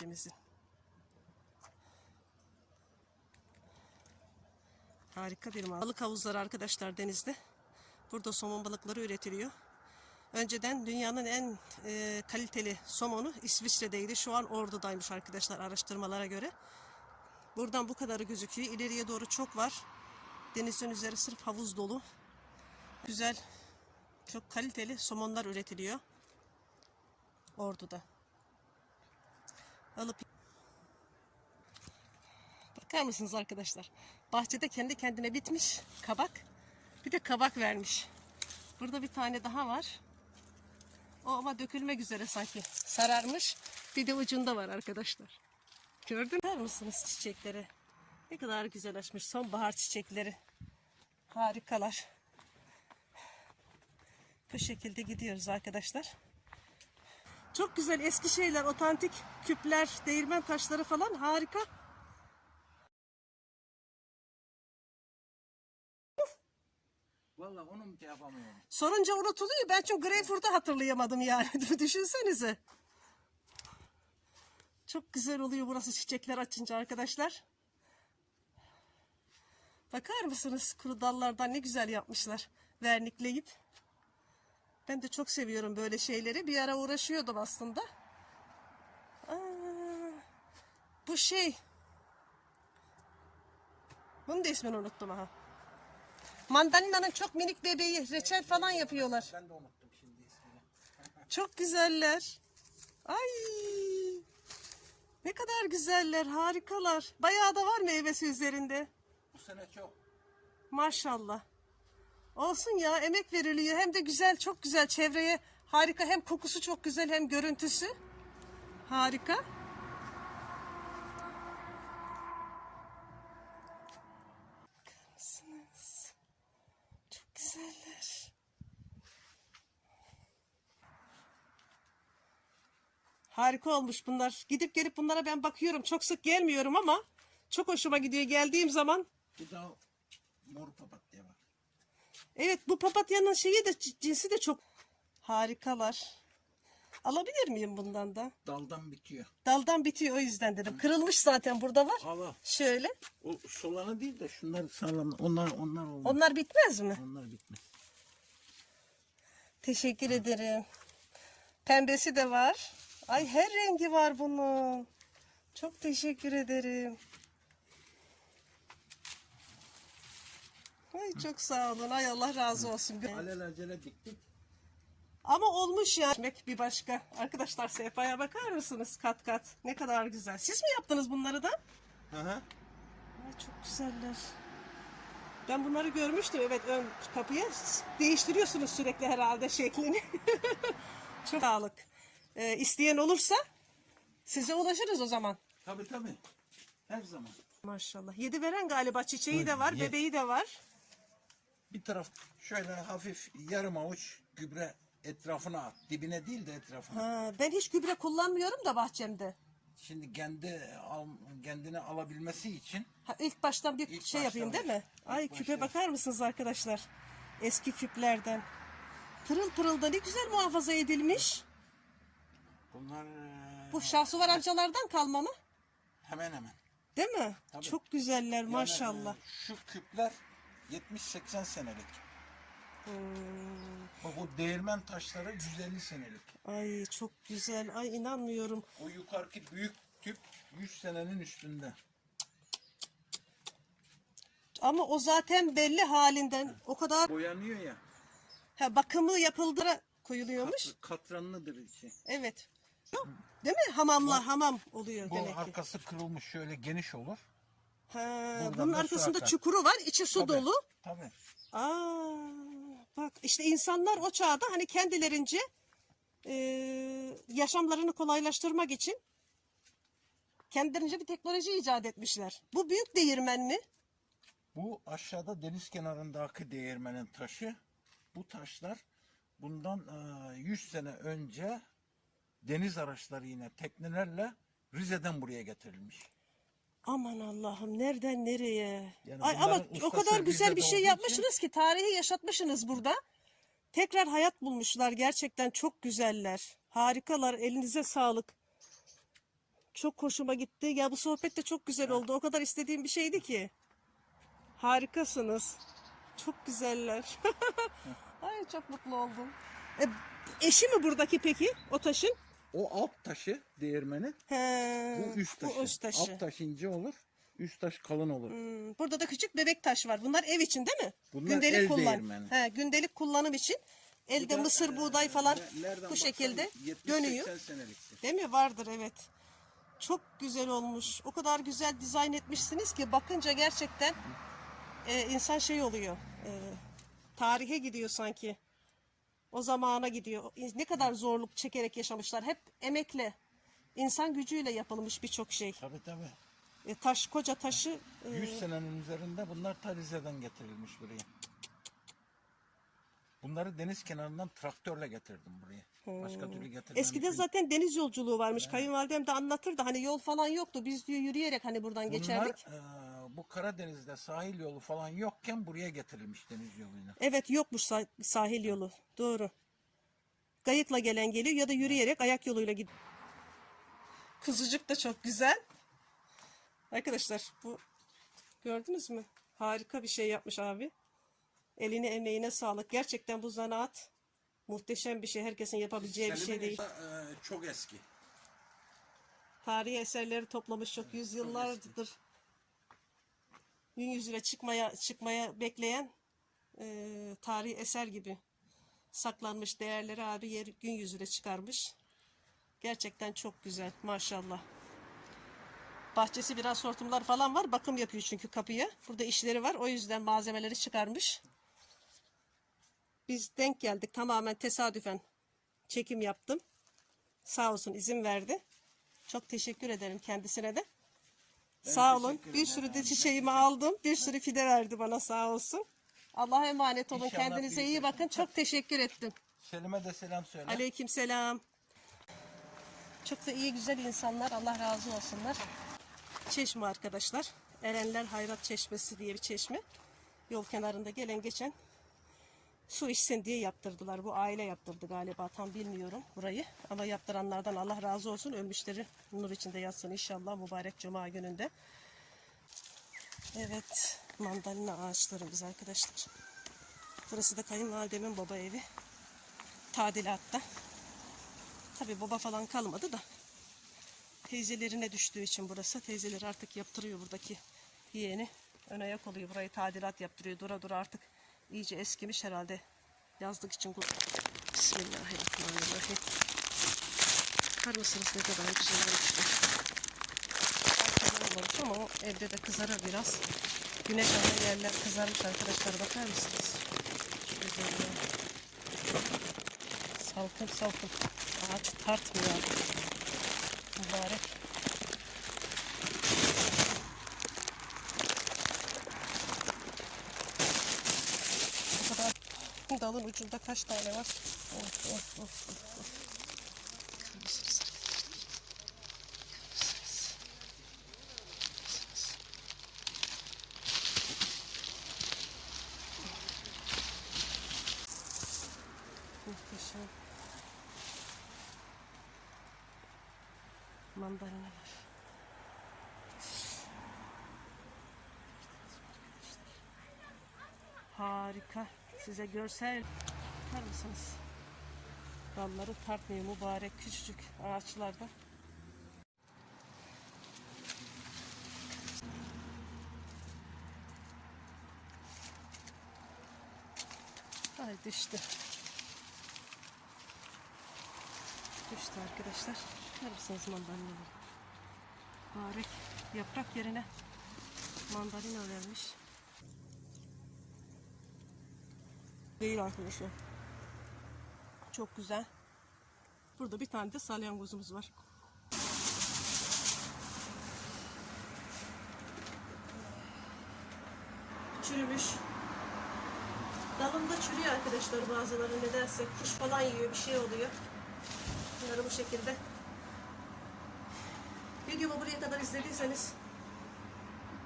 Denizin. Harika bir. Balık havuzları arkadaşlar denizde. Burada somon balıkları üretiliyor. Önceden dünyanın en e, kaliteli somonu İsviçre'deydi. Şu an Ordu'daymış arkadaşlar araştırmalara göre. Buradan bu kadarı gözüküyor. İleriye doğru çok var. Denizin üzeri sırf havuz dolu. Güzel, çok kaliteli somonlar üretiliyor. Ordu'da. Alıp Bakar mısınız arkadaşlar? Bahçede kendi kendine bitmiş kabak. Bir de kabak vermiş. Burada bir tane daha var. O ama dökülmek üzere sanki. Sararmış. Bir de ucunda var arkadaşlar. Gördün mü mısınız çiçekleri? Ne kadar güzel açmış sonbahar çiçekleri. Harikalar. Bu şekilde gidiyoruz arkadaşlar. Çok güzel eski şeyler, otantik küpler, değirmen taşları falan harika. Vallahi onu mu şey yapamıyorum. Sorunca unutuluyor. Ben çünkü Greyfurt'u hatırlayamadım yani. Düşünsenize. Çok güzel oluyor burası çiçekler açınca arkadaşlar. Bakar mısınız kuru dallardan ne güzel yapmışlar. Vernikleyip. Ben de çok seviyorum böyle şeyleri. Bir ara uğraşıyordum aslında. Aa, bu şey. Bunun da ismini unuttum ha. Mandalina'nın çok minik bebeği. Reçel falan yapıyorlar. Ben de unuttum şimdi ismini. Çok güzeller. Ay. Ne kadar güzeller, harikalar. Bayağı da var meyvesi üzerinde. Bu sene çok. Maşallah. Olsun ya, emek veriliyor. Hem de güzel, çok güzel. Çevreye harika. Hem kokusu çok güzel hem görüntüsü. Harika. Harika olmuş bunlar. Gidip gelip bunlara ben bakıyorum. Çok sık gelmiyorum ama çok hoşuma gidiyor geldiğim zaman. Bu da mor papatya var. Evet bu papatyanın şeyi de cinsi de çok harikalar. Alabilir miyim bundan da? Daldan bitiyor. Daldan bitiyor o yüzden dedim. Kırılmış zaten burada var. Al al. Şöyle. O solanı değil de şunlar sağlam. Onlar onlar olmaz. Onlar bitmez mi? Onlar bitmez. Teşekkür ederim. Pembesi de var. Ay her rengi var bunun. Çok teşekkür ederim. Ay çok sağ olun. Ay Allah razı olsun. Alelacele diktik. Ama olmuş ya. Ekmek bir başka. Arkadaşlar sehpaya bakar mısınız? Kat kat. Ne kadar güzel. Siz mi yaptınız bunları da? Hı hı. Ay çok güzeller. Ben bunları görmüştüm. Evet ön kapıya. Değiştiriyorsunuz sürekli herhalde şeklini. çok sağlık. Ee, isteyen olursa size ulaşırız o zaman. Tabii tabii. Her zaman. Maşallah. Yedi veren galiba çiçeği de var, bebeği de var. Bir taraf şöyle hafif yarım avuç gübre etrafına at. Dibine değil de etrafına. Ha, ben hiç gübre kullanmıyorum da bahçemde. Şimdi kendi al, kendini alabilmesi için Ha, ilk baştan bir İlk şey yapayım değil mi? ilk Ay küpe baştan. bakar mısınız arkadaşlar? Eski küplerden. Pırıl pırıl da ne güzel muhafaza edilmiş. bunlar Bu Şahsuvar amcalardan kalma mı? hemen hemen. Değil mi? Tabii. Çok güzeller Yani, maşallah. e, şu küpler 70-80 senelik. Hmm, Bak o değirmen taşları 150 senelik. Ay çok güzel. Ay inanmıyorum. O yukarıki büyük tüp 100 senenin üstünde. Ama o zaten belli halinden. O kadar Boyanıyor ya. ha, bakımı yapıldıra koyuluyormuş. kat- katranlıdır içi. Evet. Değil mi? Hamamla hamam oluyor Bu demek ki. arkası kırılmış şöyle geniş olur. Ha, bunun da su arkasında akar. çukuru var. içi su Tabii, dolu. Tabii. Aa, bak işte insanlar o çağda hani kendilerince e, yaşamlarını kolaylaştırmak için kendilerince bir teknoloji icat etmişler. Bu büyük değirmen mi? Bu aşağıda deniz kenarındaki değirmenin taşı. Bu taşlar bundan eee, 100 sene önce deniz araçları yine teknelerle Rize'den buraya getirilmiş. Aman Allah'ım nereden nereye? Yani Ay, ama o kadar güzel bir şey yapmışsınız ki tarihi yaşatmışsınız burada. Tekrar hayat bulmuşlar. Gerçekten çok güzeller. Harikalar. Elinize sağlık. Çok hoşuma gitti. Ya bu sohbet de çok güzel oldu. O kadar istediğim bir şeydi ki. Harikasınız. Çok güzeller. Ay çok mutlu oldum. E, eşi mi buradaki peki o taşın? O alt taşı değirmeni, He, bu üst taşı. Bu üst taşı. Alt taş ince olur, üst taş kalın olur. Hmm, Burada da küçük bebek taş var. Bunlar ev için değil mi? Bunlar el değirmeni. He, gündelik kullanım için. Elde da, mısır, e, buğday falan bu şekilde 70-80 dönüyor. Değil mi? Vardır evet. Çok güzel olmuş. O kadar güzel dizayn etmişsiniz ki bakınca gerçekten e, insan şey oluyor. e, tarihe gidiyor sanki. O zamana gidiyor. Ne kadar zorluk çekerek yaşamışlar. Hep emekle, insan gücüyle yapılmış birçok şey. Tabii tabii. E, taş, koca taşı e, 100 senenin üzerinde bunlar ta Rize'den getirilmiş buraya. Bunları deniz kenarından traktörle getirdim buraya. Başka türlü getirmem. Eskiden mümkün zaten deniz yolculuğu varmış. Kayınvalidem de anlatırdı. Hani yol falan yoktu. Biz diyor yürüyerek hani buradan Bunlar geçerdik. eee, bu Karadeniz'de sahil yolu falan yokken buraya getirilmiş deniz yoluyla. Evet yokmuş sah- sahil yolu. Doğru. Kayıkla gelen geliyor ya da yürüyerek ayak yoluyla gidiyor. Kuzucuk da çok güzel. Arkadaşlar bu gördünüz mü? Harika bir şey yapmış abi. Eline emeğine sağlık. Gerçekten bu zanaat muhteşem bir şey. Herkesin yapabileceği bir şey Selim'in değil. ise, eee, çok eski. Tarihi eserleri toplamış çok yüzyıllardır. Gün yüzüne çıkmaya çıkmaya bekleyen e, tarihi eser gibi saklanmış değerleri abi yer, gün yüzüne çıkarmış. Gerçekten çok güzel maşallah. Bahçesi biraz hortumlar falan var. Bakım yapıyor çünkü kapıya. Burada işleri var. O yüzden malzemeleri çıkarmış. Biz denk geldik. Tamamen tesadüfen çekim yaptım. Sağ olsun izin verdi. Çok teşekkür ederim kendisine de. Sağ olun. Bir sürü de çiçeğimi aldım. Bir sürü fide verdi bana sağ olsun. Allah'a emanet olun. İnşallah Kendinize iyi bakın. Çok teşekkür ettim. Selim'e de selam söyle. Aleykümselam. Çok da iyi güzel insanlar. Allah razı olsunlar. Çeşme arkadaşlar. Erenler Hayrat Çeşmesi diye bir çeşme. Yol kenarında gelen geçen su içsin diye yaptırdılar. Bu aile yaptırdı galiba tam bilmiyorum burayı. Ama yaptıranlardan Allah razı olsun. Ölmüşleri nur içinde yatsın inşallah mübarek cuma gününde. Evet mandalina ağaçlarımız arkadaşlar. Burası da kayınvalidemin baba evi. Tadilatta. Tabi baba falan kalmadı da. Teyzelerine düştüğü için burası. Teyzeleri artık yaptırıyor buradaki yeğeni. Ön ayak oluyor. Burayı tadilat yaptırıyor. Dura dura artık iyice eskimiş herhalde. Yazlık için. Bismillahirrahmanirrahim. Bakar mısınız ne kadar güzel olmuştu. Ama o evde de kızarır biraz. Güneş alan yerler kızarmış arkadaşlar. Bakar mısınız? Şu güzelliğe. Salkın salkın. Ağaç tartmıyor. Mübarek. Bu kadar dalın ucunda kaç tane var? Of of of of. Muhteşem. Mandalinalar. Harika. Size görsel bakar mısınız? Dalları tartmıyor mübarek küçücük ağaçlarda. Ay düştü. Düştü arkadaşlar. Bakar mısınız mandalinaları? Mübarek yaprak yerine mandalina vermiş. Değil arkadaşlar. Çok güzel. Burada bir tane de salyangozumuz var. Çürümüş. Dalında çürüyor arkadaşlar bazıları nedense. Kuş falan yiyor bir şey oluyor. Bunları bu şekilde. Videomu buraya kadar izlediyseniz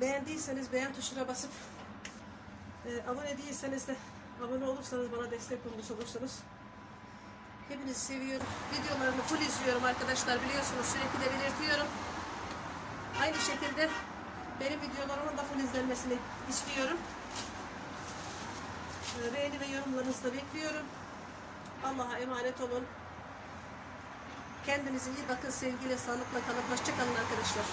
beğendiyseniz beğen tuşuna basıp e, abone değilseniz de abone olursanız bana destek olmuş olursunuz. Hepinizi seviyorum. Videolarını full izliyorum arkadaşlar biliyorsunuz sürekli de belirtiyorum. Aynı şekilde benim videolarımın da full izlenmesini istiyorum. Ee, Beğeni ve yorumlarınızı da bekliyorum. Allah'a emanet olun. Kendinize iyi bakın. Sevgiyle, sağlıkla kalın. Hoşçakalın arkadaşlar.